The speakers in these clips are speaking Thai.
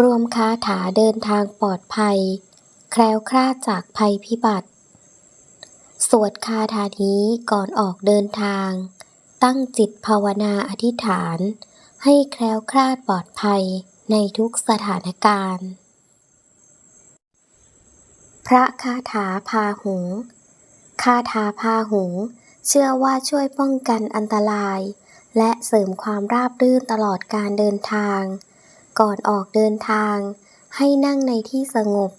รวมคาถาเดินทางปลอดภัย แคล้วคลาดจากภัยพิบัติ สวดคาถานี้ก่อนออกเดินทาง ตั้งจิตภาวนาอธิษฐาน ให้แคล้วคลาดปลอดภัยในทุกสถานการณ์ พระคาถาพาหุง คาถาพาหุง เชื่อว่าช่วยป้องกันอันตราย และเสริมความราบรื่นตลอดการเดินทาง ก่อนออกเดินทาง ให้นั่งในที่สงบ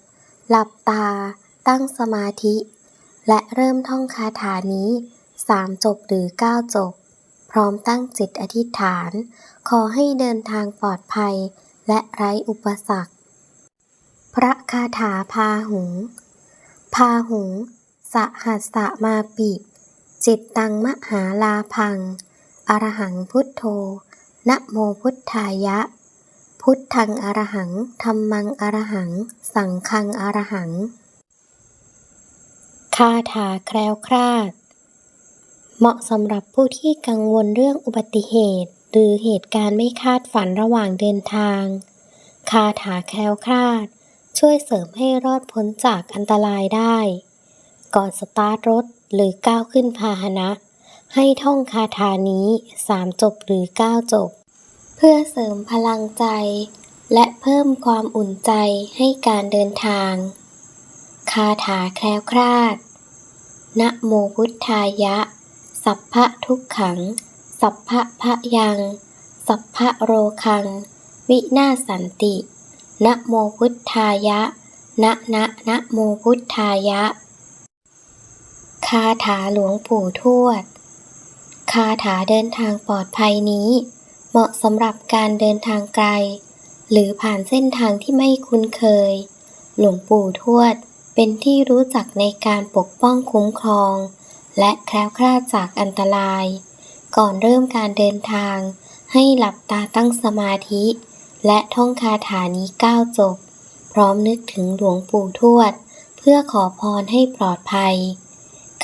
หลับตา ตั้งสมาธิ และเริ่มท่องคาถานี้สามจบหรือเก้าจบ พร้อมตั้งจิตอธิษฐาน ขอให้เดินทางปลอดภัย และไร้อุปสรรค พระคาถาพาหุง พาหุง สหัสสะมาปิ จิตตังมหาลาพัง อรหังพุทโธนะโมพุทธายะ พุทธังอรหังธัมมังอรหัง สังฆังอรหัง คาถาแคล้วคลาด เหมาะสำหรับผู้ที่กังวลเรื่องอุบัติเหตุ หรือเหตุการณ์ไม่คาดฝันระหว่างเดินทาง คาถาแคล้วคลาด ช่วยเสริมให้รอดพ้นจากอันตรายได้ ก่อนสตาร์ทรถหรือก้าวขึ้นพาหนะ ให้ท่องคาถานี้สามจบหรือเก้าจบ พื่อเสริมพลังใจ และเพิ่มความอุ่นใจให้การเดินทาง คาถาแคล้วคลาด นะโมพุทธายะ สัพพะทุกขัง สัพพะพะยัง สัพพะโรคัง วินาศสันติ นะโมพุทธายะ นะนะนะโมพุทธายะ คาถาหลวงปู่ทวด คาถาเดินทางปลอดภัยนี้ เหมาะสำหรับการเดินทางไกล หรือผ่านเส้นทางที่ไม่คุ้นเคย หลวงปู่ทวด เป็นที่รู้จักในการปกป้องคุ้มครอง และแคล้วคลาดจากอันตราย ก่อนเริ่มการเดินทาง ให้หลับตาตั้งสมาธิ และท่องคาถานี้เก้าจบ พร้อมนึกถึงหลวงปู่ทวด เพื่อขอพรให้ปลอดภัย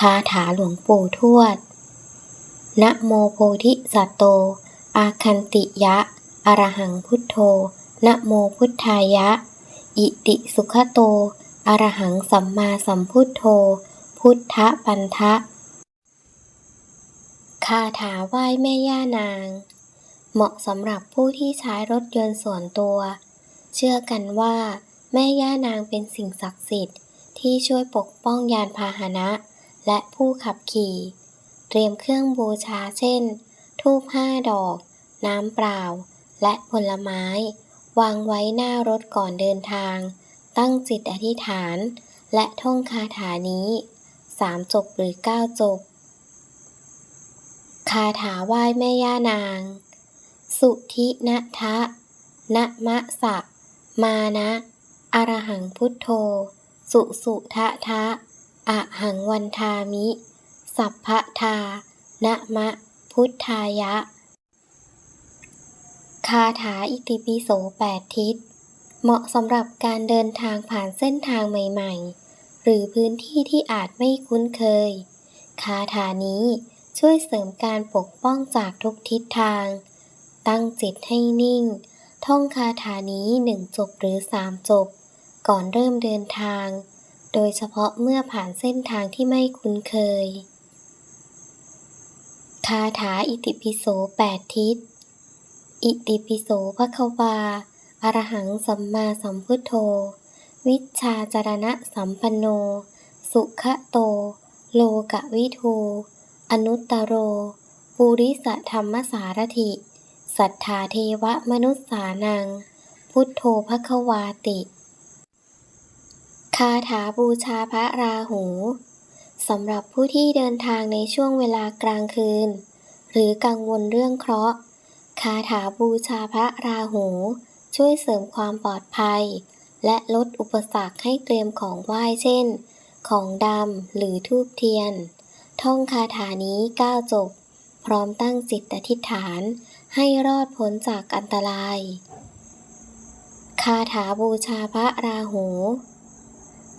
คาถาหลวงปู่ทวดนะโมโพธิสัตว์โต อาคันติยะ อรหังพุทโธ นะโมพุทธายะ อิติสุขโต อรหังสัมมาสัมพุทโธ พุทธปันทะ คาถาไหว้แม่ย่านาง เหมาะสำหรับผู้ที่ใช้รถยนต์ส่วนตัว เชื่อกันว่า แม่ย่านางเป็นสิ่งศักดิ์สิทธิ์ ที่ช่วยปกป้องยานพาหนะ และผู้ขับขี่ เตรียมเครื่องบูชาเช่น ธูปห้าดอก น้ำเปล่า และผลไม้ วางไว้หน้ารถก่อนเดินทาง ตั้งจิตอธิษฐาน และท่องคาถานี้สามจบหรือเก้าจบ คาถาไหว้แม่ย่านาง สุทินะทะนะมะสะ มานะ อรหังพุทโธ สุสุทะทะอะหังวันทามิ สัพพะทานะมะ พุทธายะ คาถาอิติปิโสแปดทิศ เหมาะสำหรับการเดินทางผ่านเส้นทางใหม่ๆ หรือพื้นที่ที่อาจไม่คุ้นเคย คาถานี้ช่วยเสริมการปกป้องจากทุกทิศทาง ตั้งจิตให้นิ่ง ท่องคาถานี้หนึ่งจบหรือสามจบ ก่อนเริ่มเดินทาง โดยเฉพาะเมื่อผ่านเส้นทางที่ไม่คุ้นเคย คาถาอิติปิโสแปดทิศ อิติปิโสภควาอรหังสัมมาสัมพุทโธ วิชาจารณะสัมปันโน สุขโต โลกวิทู อนุตตโร ปุริสธรรมสารถิ สัทธาเทวมนุษสานัง พุทโธภควาติ คาถาบูชาพระราหู สำหรับผู้ที่เดินทางในช่วงเวลากลางคืน หรือกังวลเรื่องเคราะห์คาถาบูชาพระราหู ช่วยเสริมความปลอดภัย และลดอุปสรรคให้เตรียมของไหว้เช่น ของดำหรือทูบเทียน ท่องคาถานี้ก้าจบ พร้อมตั้งจิตอธิษฐานให้รอดพ้นจากอันตราย คาถาบูชาพระราหู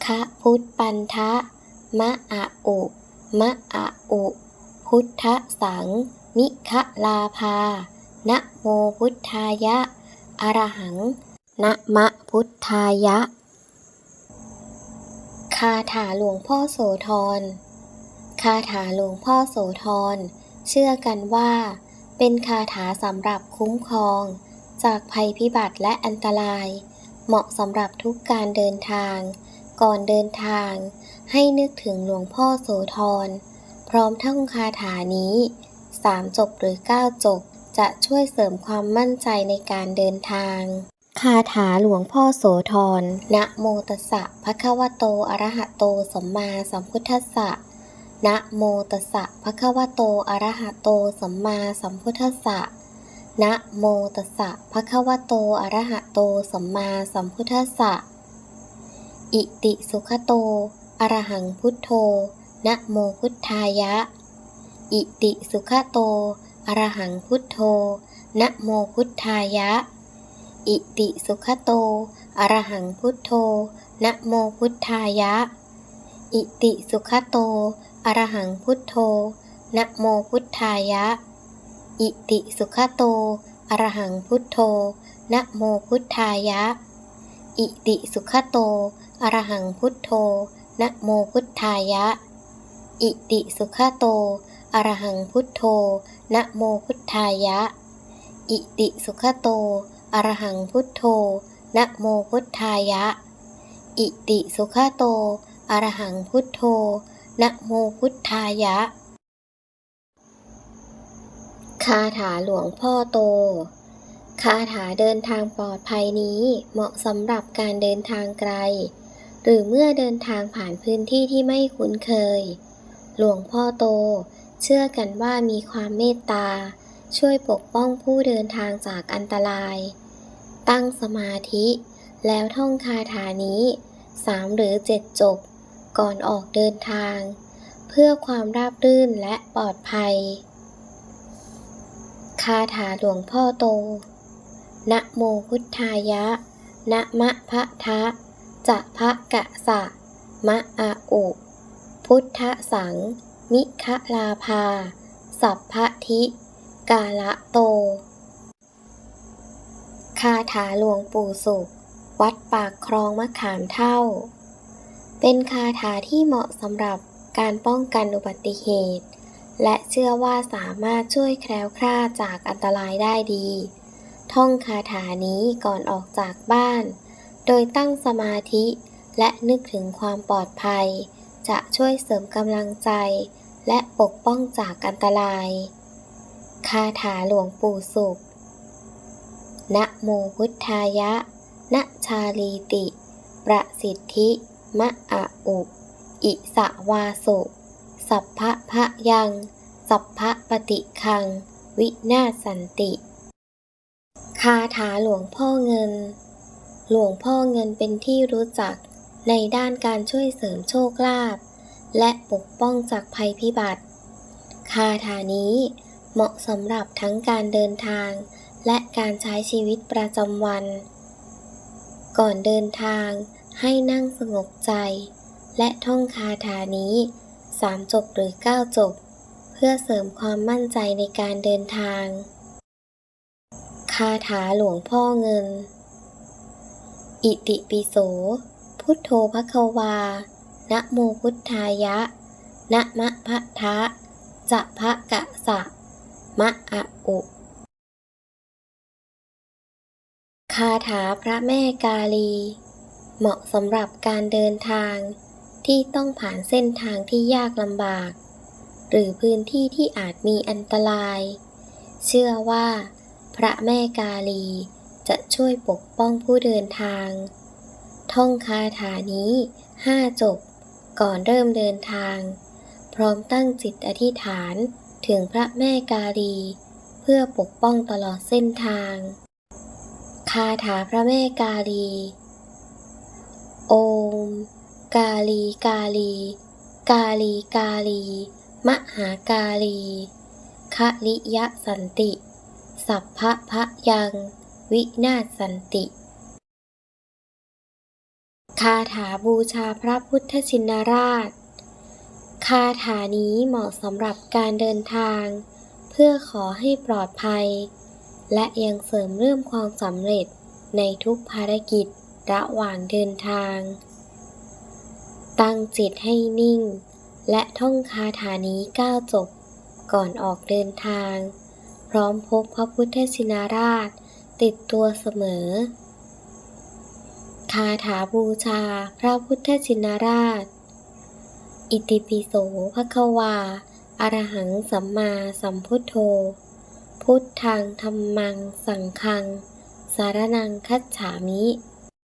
คะพุทธปันทะ มะอะอุมะอะอุพุทธสัง มิคะลาภา นะโมพุทธายะ อรหัง นะมะพุทธายะ คาถาหลวงพ่อโสธร คาถาหลวงพ่อโสธร เชื่อกันว่า เป็นคาถาสำหรับคุ้มครอง จากภัยพิบัติและอันตราย เหมาะสำหรับทุกการเดินทาง ก่อนเดินทาง ให้นึกถึงหลวงพ่อโสธร พร้อมท่องคาถานี้สามจบหรือเก้าจบ จะช่วยเสริมความมั่นใจในการเดินทาง คาถาหลวงพ่อโสธร นะโมตัสสะภะคะวะโต อะระหะโต สัมมาสัมพุทธัสสะ นะโมตัสสะภะคะวะโต อะระหะโต สัมมาสัมพุทธัสสะ นะโมตัสสะภะคะวะโต อะระหะโต สัมมาสัมพุทธัสสะ อิติสุขโตอะระหังพุทโธ นะโมพุทธายะ อิติสุขโตอะระหังพุทโธ นะโมพุทธายะ อิติสุขโตอะระหังพุทโธ นะโมพุทธายะ อิติสุขโตอะระหังพุทโธ นะโมพุทธายะ อิติสุขโตอะระหังพุทโธ นะโมพุทธายะ อิติสุขโตอะระหังพุทโธ นะโมพุทธายะ อิติสุขโตอะระหังพุทโธ นะโมพุทธายะ อิติสุขโตอะระหังพุทโธ นะโมพุทธายะ อิติสุขโตอะระหังพุทโธ นะโมพุทธายะ คาถาหลวงพ่อโต คาถาเดินทางปลอดภัยนี้เหมาะสำหรับการเดินทางไกล หรือเมื่อเดินทางผ่านพื้นที่ที่ไม่คุ้นเคย หลวงพ่อโต เชื่อกันว่ามีความเมตตา ช่วยปกป้องผู้เดินทางจากอันตราย ตั้งสมาธิ แล้วท่องคาถานี้สามหรือเจ็ดจบ ก่อนออกเดินทาง เพื่อความราบรื่นและปลอดภัย คาถาหลวงพ่อโต นะโมพุทธายะ นะมะพะทะ จะพะกะสะ มะอาอุ พุทธสัง มิคะลาภา สัพพะทิ กาละโต คาถาหลวงปู่สุข วัดปากคลองมะขามเท่า เป็นคาถาที่เหมาะสำหรับการป้องกันอุบัติเหตุ และเชื่อว่าสามารถช่วยแคล้วคลาดจากอันตรายได้ดี ท่องคาถานี้ก่อนออกจากบ้าน โดยตั้งสมาธิและนึกถึงความปลอดภัย จะช่วยเสริมกำลังใจ และปกป้องจากอันตราย คาถาหลวงปู่สุข นะโมพุทธายะ นะชาลีติ ประสิทธิ มะอะอุ อิสะวาสุ สัพพะพะยัง สัพพะปฏิคัง วินาศสันติ คาถาหลวงพ่อเงิน หลวงพ่อเงินเป็นที่รู้จักในด้านการช่วยเสริมโชคลาภและปกป้องจากภัยพิบัติ คาถานี้เหมาะสำหรับทั้งการเดินทาง และการใช้ชีวิตประจำวัน ก่อนเดินทางให้นั่งสงบใจ และท่องคาถานี้สามจบหรือเก้าจบ เพื่อเสริมความมั่นใจในการเดินทาง คาถาหลวงพ่อเงิน อิติปิโส พุทโธภควา นะโมพุทธายะ นะมะพะทะ จะพะกะสะ มะอะอุ คาถาพระแม่กาลี เหมาะสำหรับการเดินทางที่ต้องผ่านเส้นทางที่ยากลำบาก หรือพื้นที่ที่อาจมีอันตราย เชื่อว่า ระแม่กาลี จะช่วยปกป้องผู้เดินทาง ท่องคาถานี้ห้าจบ ก่อนเริ่มเดินทาง พร้อมตั้งจิตอธิษฐานถึงพระแม่กาลี เพื่อปกป้องตลอดเส้นทาง คาถาพระแม่กาลี โอม กาลีกาลี กาลีกาลี มหากาลีคะลิยะสันติ สัพพะพะยัง วินาศสันติ คาถาบูชาพระพุทธชินราช คาถานี้เหมาะสำหรับการเดินทาง เพื่อขอให้ปลอดภัย และยังเสริมเรื่องความสำเร็จในทุกภารกิจระหว่างเดินทาง ตั้งจิตให้นิ่ง และท่องคาถานี้ก้าวจบก่อนออกเดินทาง พร้อมพกพระพุทธชินราช ติดตัวเสมอ คาถาบูชาพระพุทธชินราช อิติปิโสภะคะวาอารหังสัมมาสัมพุทโธ พุทธังธรรมัง สังฆัง สารนังคัจฉามิ